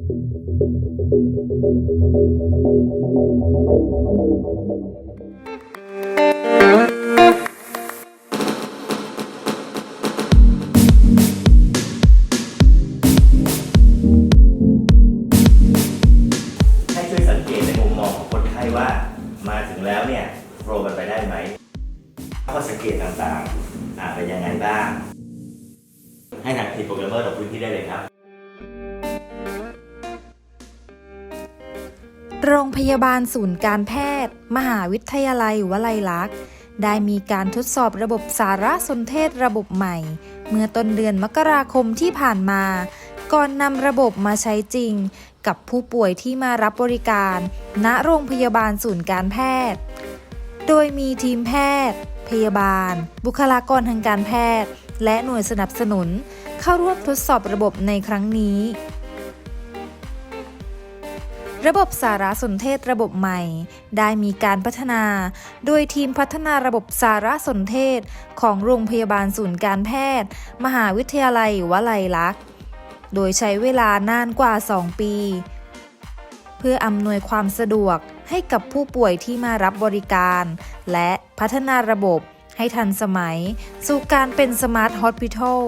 ให้ช่วยสังเกตในมุมมองของคนไข้ว่า มาถึงแล้วเนี่ยโปรมันไปได้ไหมข้อสังเกตต่างๆอ่าเป็นยังไงบ้าง ให้ทางทีมโปรแกรมเมอร์ลงพื้นที่ได้เลยครับ โรงพยาบาลศูนย์การแพทย์ มหาวิทยาลัยวลัยลักษณ์ ได้มีการทดสอบระบบสารสนเทศระบบใหม่ เมื่อต้นเดือนมกราคมที่ผ่านมา ก่อนนำระบบมาใช้จริง กับผู้ป่วยที่มารับบริการ ณโรงพยาบาลศูนย์การแพทย์ โดยมีทีมแพทย์ พยาบาล บุคลากรทางการแพทย์ และหน่วยสนับสนุน เข้าร่วมทดสอบระบบในครั้งนี้ ระบบสารสนเทศระบบใหม่ ได้มีการพัฒนา โดยทีมพัฒนาระบบสารสนเทศ ของโรงพยาบาลศูนย์การแพทย์ มหาวิทยาลัยวลัยลักษณ์ โดยใช้เวลานานกว่า 2 ปี เพื่ออำนวยความสะดวกให้กับผู้ป่วยที่มารับบริการ และพัฒนาระบบให้ทันสมัย สู่การเป็นสมาร์ทฮอสพิทอล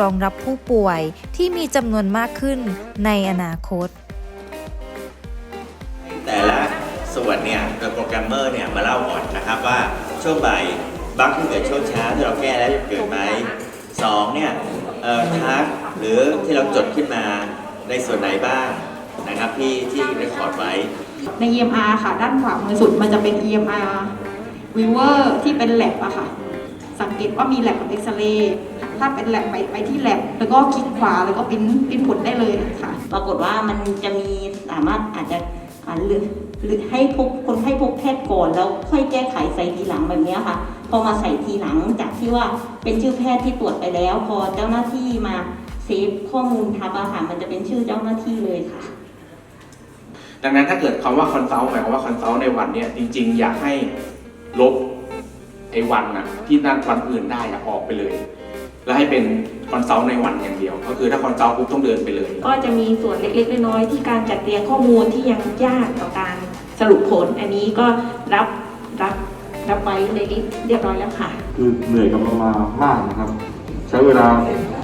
รองรับผู้ป่วยที่มีจำนวนมากขึ้นในอนาคต ส่วนเนี่ยโดยโปรแกรมเมอร์เนี่ยมาเล่าก่อนนะครับว่าช่วงบ่ายบั๊กที่เกิดช่วงเช้าที่เราแก้แล้วเกิดไหมสองเนี่ยเอ่อทักหรือที่เราจดขึ้นมาในส่วนไหนบ้างนะครับที่ที่เรคคอร์ดไว้ ใน EMR ค่ะ ด้านขวามือสุดมันจะเป็น EMR viewer ที่เป็น lab อะค่ะ สังเกตว่ามี lab กับ X-ray ถ้าเป็น lab ไปไปที่ lab แล้วก็คลิกขวาแล้วก็ปริ้นปริ้นผลได้เลยค่ะ ปรากฏว่ามันจะมีสามารถอาจจะอ่า หรือหรือให้พบคนให้พบแพทย์ก่อนแล้วค่อยแก้ไขใส่ทีหลังแบบนี้ค่ะ พอมาใส่ทีหลังจากที่ว่าเป็นชื่อแพทย์ที่ตรวจไปแล้ว พอเจ้าหน้าที่มาเซฟข้อมูลทับอะค่ะมันจะเป็นชื่อเจ้าหน้าที่เลยค่ะ ดังนั้นถ้าเกิดคำว่าคอนซัลท์หมายความว่าคอนซัลท์ในวันเนี้ยจริง ๆ อยากให้ลบไอ้วันน่ะที่นั่นวันอื่นได้อะออกไปเลย แล้วให้เป็นคอนซัลท์ในวันอย่างเดียว ก็คือถ้าคอนซัลท์ปุ๊บต้องเดินไปเลย ก็จะมีส่วนเล็กๆน้อยๆที่การจัดเรียงข้อมูลที่ยังยากต่อการสรุปผล อันนี้ก็รับรับรับไว้ในลิสต์เรียบร้อยแล้วค่ะ คือเหนื่อยกับเรามามากนะครับ ใช้เวลา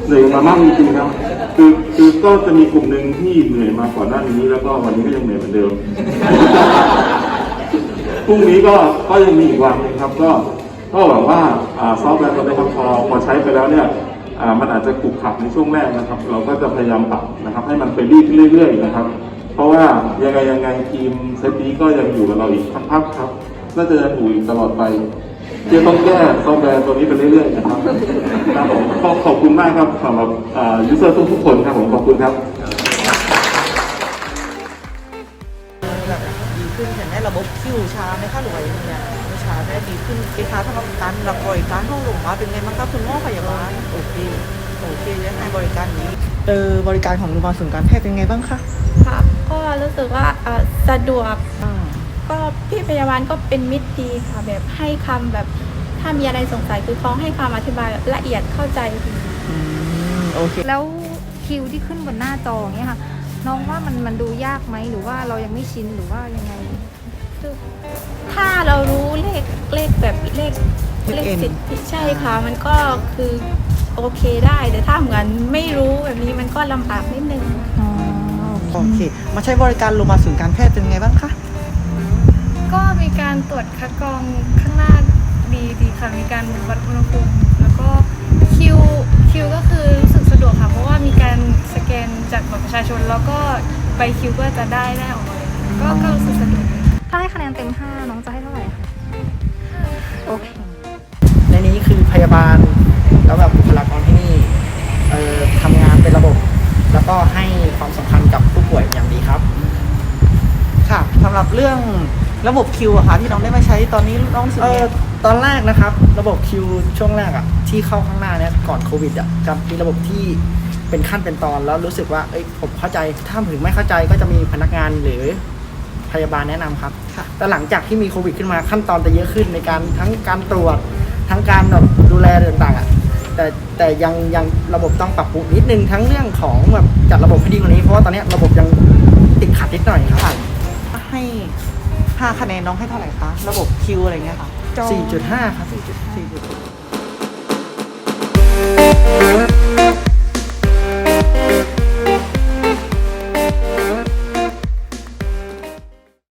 เหนื่อยกับมามากจริงๆครับ คือคือก็จะมีกลุ่มหนึ่งที่เหนื่อยมาก่อนหน้านี้ แล้วก็วันนี้ก็ยังเหนื่อยเหมือนเดิมพรุ่งนี้ก็ก็ยังมีอีกวันหนึงครับก็ ก็หวังว่าซอฟต์แวร์ตัวนี้ครับพอพอใช้ไปแล้วเนี่ยมันอาจจะขรุกขักในช่วงแรกนะครับ เราก็จะพยายามปรับนะครับ ให้มันไปรีขึ้นเรื่อยๆนะครับ เพราะว่ายังไงยังไงทีมเซตนี้ก็ยังอยู่กับเราอีกสักพักครับน่าจะยังอยู่อีกตลอดไปจะต้องแก้ซอฟต์แวร์ตัวนี้ไปเรื่อยๆนะครับครับผมขอบคุณมากครับสำหรับยูเซอร์ทุกๆคนครับผมขอบคุณครับ ระบบคิวช้าไหมคะหรือว่าอย่างเงี้ยไม่ช้าได้ดีขึ้นเอกาสำหรับการรับบริการห้องลงมาเป็นไงบ้างครับคุณหมอพยาบาลโอเคโอเคยังไงบริการนี้เจอบริการของโรงพยาบาลศูนย์การแพทย์เป็นไงบ้างคะค่ะก็รู้สึกว่าเอ่อสะดวกอ่าก็พี่พยาบาลก็เป็นมิตรดีค่ะแบบให้คำแบบถ้ามีอะไรสงสัยคือเขาให้คำอธิบายแบบละเอียดเข้าใจดีอืมโอเคแล้วคิวที่ขึ้นบนหน้าจออย่างเงี้ยค่ะน้องว่ามันมันดูยากไหมหรือว่าเรายังไม่ชินหรือว่ายังไง เลขเลขแบบเลขเลขเลขสิทธิ์ใช่ค่ะ มันก็คือโอเคได้ แต่ถ้าเหมือนไม่รู้แบบนี้มันก็ลำบากนิดนึงอ๋อโอเค มาใช้บริการโรงพยาบาลศูนย์การแพทย์เป็นไงบ้างคะ ก็มีการตรวจคัดกรองข้างหน้าดีดีค่ะ มีการวัดอุณหภูมิแล้วก็คิวคิวก็คือรู้สึกสะดวกค่ะ เพราะว่ามีการสแกนจากบัตรประชาชน แล้วก็ใบคิวก็จะได้ได้ออกมาเลยค่ะก็ก็รู้สึกสะดวก ถ้าให้คะแนนเต็ม 5 น้องจะให้เท่าไหร่ บาล แล้วแบบบุคลากรที่นี่เอ่อทำงานเป็นระบบ แล้วก็ให้ความสำคัญกับผู้ป่วยอย่างดีครับ ค่ะสำหรับเรื่องระบบคิวอะค่ะที่น้องได้มาใช้ตอนนี้น้องรู้สึกเออตอนแรกนะครับ ระบบคิวช่วงแรกอะที่เข้าข้างหน้าเนี่ยก่อนโควิดอะจะมีระบบที่เป็นขั้นเป็นตอนแล้วรู้สึกว่าเอ้ยผมเข้าใจถ้าถึงไม่เข้าใจก็จะมีพนักงานหรือพยาบาลแนะนำครับแต่หลังจากที่มีโควิดขึ้นมาขั้นตอนจะเยอะขึ้นในการทั้งการตรวจ ทั้งการแบบดูแลเรื่องต่างอะแต่แต่ยังยังระบบต้องปรับปรุงนิดนึงทั้งเรื่องของแบบจัดระบบให้ดีกว่านี้เพราะว่าตอนนี้ระบบยังติดขัดนิดหน่อยครับ ให้ห้าคะแนนน้องให้เท่าไหร่คะ ระบบคิวอะไรเงี้ยค่ะ 4.5 ครับ 4.5